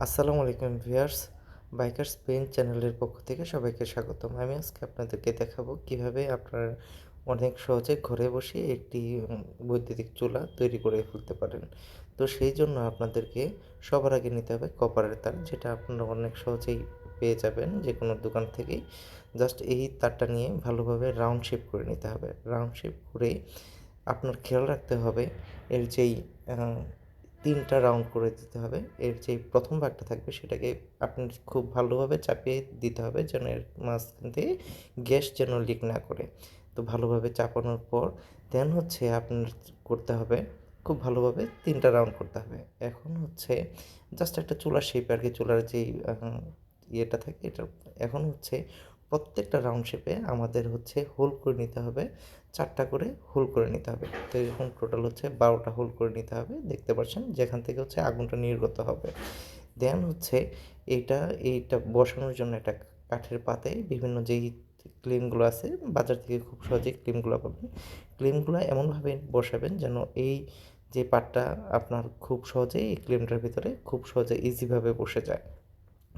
আসসালামু আলাইকুম viewers bikers pen চ্যানেলের পক্ষ থেকে সবাইকে স্বাগতম। আমি আজকে আপনাদেরকে দেখাবো কীভাবে আপনার অনেক সহজে ঘরে বসে একটি বৈদ্যুতিক চুলা তৈরি করে ফেলতে পারেন। তো সেই জন্য আপনাদেরকে সবার আগে নিতে হবে কপারের তার, যেটা আপনারা অনেক সহজেই পেয়ে যাবেন যে কোনো দোকান থেকেই। জাস্ট এই তারটা নিয়ে ভালোভাবে রাউন্ড শেপ করে নিতে হবে। রাউন্ড শেপ করে আপনার খেয়াল রাখতে হবে এর যেই তিনটা রাউন্ড করে দিতে হবে। এর যে প্রথম ভাগটা থাকবে সেটাকে আপনি খুব ভালোভাবে চাপিয়ে দিতে হবে যেন এর মাঝখান থেকে গ্যাস যেন লিক না করে। তো ভালোভাবে চাপানোর পর দেন হচ্ছে আপনার করতে হবে, খুব ভালোভাবে তিনটা রাউন্ড করতে হবে। এখন হচ্ছে জাস্ট একটা চুলার শেপ আর কি, চুলার যেই ইয়েটা থাকে এটা এখন হচ্ছে প্রত্যেকটা রাউন্ড শেপে আমাদের হচ্ছে হোল করে নিতে হবে। চারটা করে হোল করে নিতে হবে। তো এরকম টোটাল হচ্ছে বারোটা হোল করে নিতে হবে। দেখতে পাচ্ছেন, যেখান থেকে হচ্ছে আগুনটা নির্গত হবে। দেন হচ্ছে এইটা এইটা বসানোর জন্য একটা কাঠের পাতে বিভিন্ন যেই ক্লিমগুলো আছে, বাজার থেকে খুব সহজেই ক্লিমগুলো পাবেন। ক্লিমগুলো এমনভাবে বসাবেন যেন এই যে পাটটা আপনার খুব সহজেই এই ক্লিমটার ভিতরে খুব সহজে ইজিভাবে বসে যায়।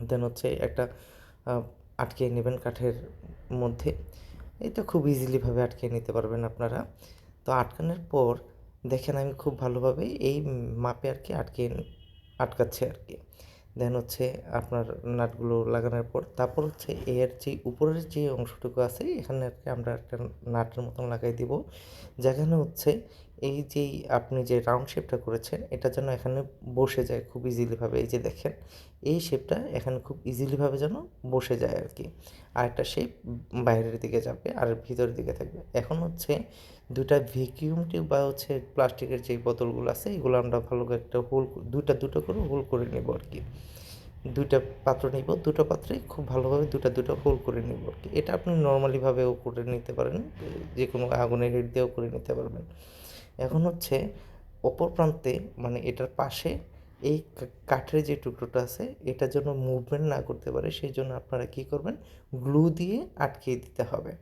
দেন হচ্ছে একটা আটকে নেবেন কাঠের মধ্যে। এটা খুব ইজিলিভাবে আটকে নিতে পারবেন আপনারা। তো আটকানোর পর দেখেন আমি খুব ভালোভাবে এই মাপে আর কি আটকে আটকাচ্ছি আর কি। দেন হচ্ছে আপনার নাটগুলো লাগানোর পর তারপর হচ্ছে এর যে উপরের যে অংশটুকু আছে, এখানে আর কি আমরা একটা নাটের মতন লাগাই দিব। যেখানে হচ্ছে এই যেই আপনি যে রাউন্ড শেপটা করেছেন, এটা যেন এখানে বসে যায় খুব ইজিলিভাবে এই যে দেখেন, এই শেপটা এখানে খুব ইজিলিভাবে যেন বসে যায় আর কি। আর একটা শেপ বাইরের দিকে যাবে, আর ভিতরের দিকে থাকবে। এখন হচ্ছে দুটা ভ্যাকিউম টিউব বা হচ্ছে প্লাস্টিকের যে বোতলগুলো আছে, এগুলো আমরা ভালো করে একটা হোল দুটা দুটো করে হোল করে নেব আর কি। দুইটা পাত্র নিব, দুটো পাত্রে খুব ভালোভাবে দুটা দুটো হোল করে নিব আর কি। এটা আপনি নর্মালিভাবেও করে নিতে পারেন, যে কোনো আগুনের হিট দিয়েও করে নিতে পারবেন। এখন হচ্ছে অপর প্রান্তে মানে এটার পাশে এই কাঠের যে টুকরোটা আছে, এটা যেন মুভমেন্ট না করতে পারে, সেই জন্য আপনারা কী করবেন? গ্লু দিয়ে আটকিয়ে দিতে হবে,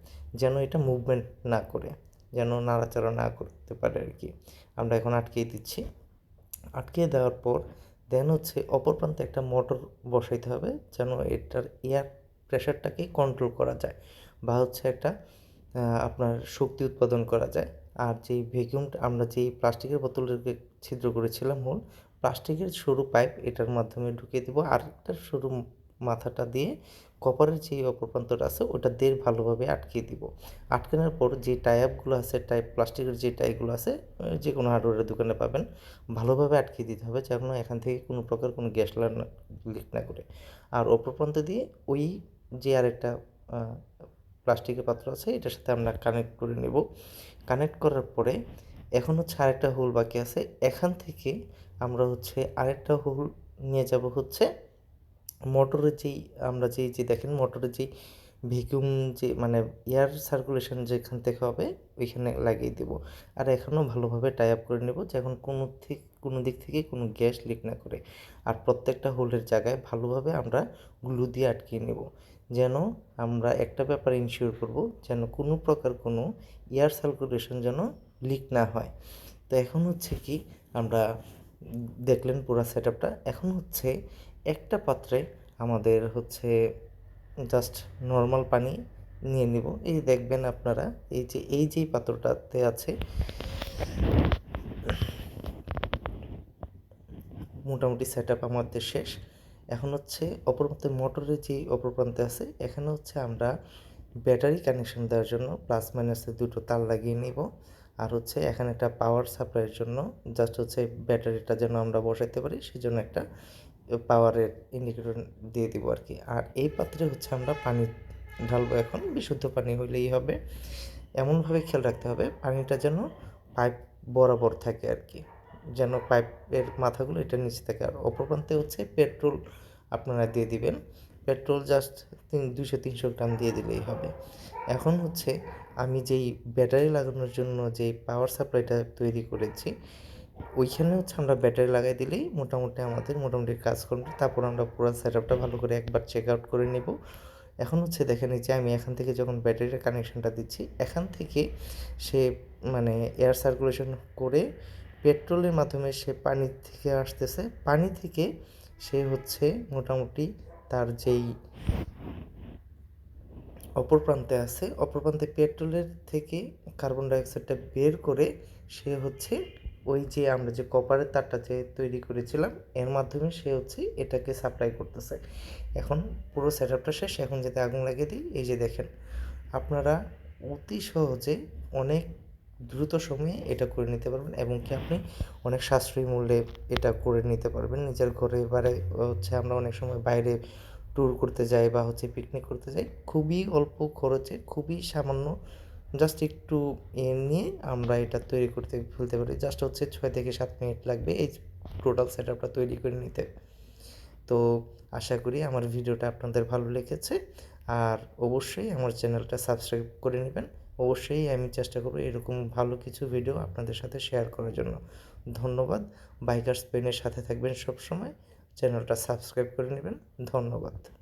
যেন এটা মুভমেন্ট না করে, যেন নাড়াচাড়া না করতে পারে আর কি। আমরা এখন আটকিয়ে দিচ্ছি। আটকিয়ে দেওয়ার পর দেন হচ্ছে অপর প্রান্তে একটা মোটর বসাইতে হবে, যেন এটার এয়ার প্রেশারটাকে কন্ট্রোল করা যায়, বা হচ্ছে একটা আপনার শক্তি উৎপাদন করা যায়। আর যেই ভ্যাকিউম আমরা যেই প্লাস্টিকের বোতলকে ছিদ্র করেছিলাম মূল, প্লাস্টিকের সরু পাইপ এটার মাধ্যমে ঢুকিয়ে দেবো। আর একটা সরু মাথাটা দিয়ে কপারের যে অপর প্রান্তটা আছে, ওটা দিয়ে ভালোভাবে আটকিয়ে দিব। আটকানোর পর যে টাইপগুলো আছে টাইপ প্লাস্টিকের যে টাইপগুলো আছে যে কোনো হার্ডওয়্যারের দোকানে পাবেন। ভালোভাবে আটকিয়ে দিতে হবে যেন এখান থেকে কোনো প্রকার কোনো গ্যাস লিক না করে। আর অপর প্রান্ত দিয়ে ওই যে আরেকটা প্লাস্টিকের পাত্র আছে, এটার সাথে আমরা কানেক্ট করে নেব। কানেক্ট করার পরে এখন হচ্ছে আরেকটা হোল বাকি আছে, এখান থেকে আমরা হচ্ছে আরেকটা হোল নিয়ে যাব হচ্ছে মোটরের যেই, আমরা যেই, যে দেখেন মোটরের যেই ভ্যাকুয়াম যে মানে এয়ার সার্কুলেশন যেখান থেকে হবে, ওইখানে লাগিয়ে দেব। আর এখনও ভালোভাবে টাই আপ করে নেব যখন কোনো দিক কোনো দিক থেকে কোনো গ্যাস লিক না করে। আর প্রত্যেকটা হোলের জায়গায় ভালোভাবে আমরা গ্লু দিয়ে আটকিয়ে নেব। যেন আমরা একটা ব্যাপার ইনশিওর করব, যেন কোনো প্রকার কোনো এয়ার সার্কুলেশন যেন লিক না হয়। তো এখন হচ্ছে কি, আমরা দেখলেন পুরো সেট আপটা এখন হচ্ছে একটা পাত্রে আমাদের হচ্ছে জাস্ট নর্মাল পানি নিয়ে নিব। এই দেখবেন আপনারা, এই যে, এই যেই পাত্রটাতে আছে, মোটামুটি সেট আমাদের শেষ। এখন হচ্ছে অপর প্রান্তে মোটরের যে অপর প্রান্তে আছে, এখানে হচ্ছে আমরা ব্যাটারি কানেকশন দেওয়ার জন্য প্লাস মাইনাসের দুটো তার লাগিয়ে নিব। আর হচ্ছে এখানে একটা পাওয়ার সাপ্লাইয়ের জন্য জাস্ট হচ্ছে ব্যাটারিটা যেন আমরা বসাইতে পারি সেই জন্য একটা পাওয়ারের ইন্ডিকেটর দিয়ে দিব আর কি আর এই পাত্রে হচ্ছে আমরা পানি ঢালবো এখন, বিশুদ্ধ পানি হলেই হবে। এমনভাবে খেয়াল রাখতে হবে, পানিটা যেন পাইপ বরাবর থাকে আর কি যেন পাইপের মাথাগুলো এটা নিচে থাকে আর অপর প্রান্তে হচ্ছে পেট্রোল আপনারা দিয়ে দিবেন। পেট্রোল জাস্ট তিন দুশো তিনশো গ্রাম দিয়ে দিলেই হবে। এখন হচ্ছে আমি যেই ব্যাটারি লাগানোর জন্য যে পাওয়ার সাপ্লাইটা তৈরি করেছি, ওইখানে হচ্ছে আমরা ব্যাটারি লাগাই দিলেই মোটামুটি আমাদের মোটামুটি কাজ করবে। তারপর আমরা পুরো সেট আপটা ভালো করে একবার চেক আউট করে নেব। এখন হচ্ছে দেখেন যে আমি এখান থেকে যখন ব্যাটারির কানেকশানটা দিচ্ছি, এখান থেকে সে মানে এয়ার সার্কুলেশন করে পেট্রোলের মাধ্যমে সে পানি থেকে আসতেছে। পানি থেকে সে হচ্ছে মোটামুটি তার যেই অপর প্রান্তে আছে। অপর প্রান্তে পেট্রোলের থেকে কার্বন ডাইঅক্সাইডটা বের করে সে হচ্ছে ওই যে আমরা যে কপারের তারটা যে তৈরি করেছিলাম, এর মাধ্যমে সে হচ্ছে এটাকে সাপ্লাই করতেছে। এখন পুরো সেট আপটা শেষ, এখন যদি আগুন লাগিয়ে দিই, এই যে দেখেন, আপনারা অতি সহজে অনেক দ্রুত সময়ে এটা করে নিতে পারবেন এবং কি আপনি অনেক সাশ্রয়ী মূল্যে এটা করে নিতে পারবেন। নিজের ঘরে এবারে হচ্ছে আমরা অনেক সময় বাইরে ট্যুর করতে যাই বা হচ্ছে পিকনিক করতে যাই, খুবই অল্প খরচে, খুবই সামান্য জাস্ট একটু এ নিয়ে আমরা এটা তৈরি করতে ফেলতে পারি। জাস্ট হচ্ছে ছয় থেকে সাত মিনিট লাগবে এই টোটাল সেট আপটা তৈরি করে নিতে। তো আশা করি আমার ভিডিওটা আপনাদের ভালো লেগেছে। আর অবশ্যই আমার চ্যানেলটা সাবস্ক্রাইব করে নেবেন। অবশ্যই আমি চেষ্টা করব এরকম ভালো কিছু ভিডিও আপনাদের সাথে শেয়ার করার জন্য। ধন্যবাদ। বাইকার স্পেনের সাথে থাকবেন সব সময় চ্যানেলটা সাবস্ক্রাইব করে নেবেন। ধন্যবাদ।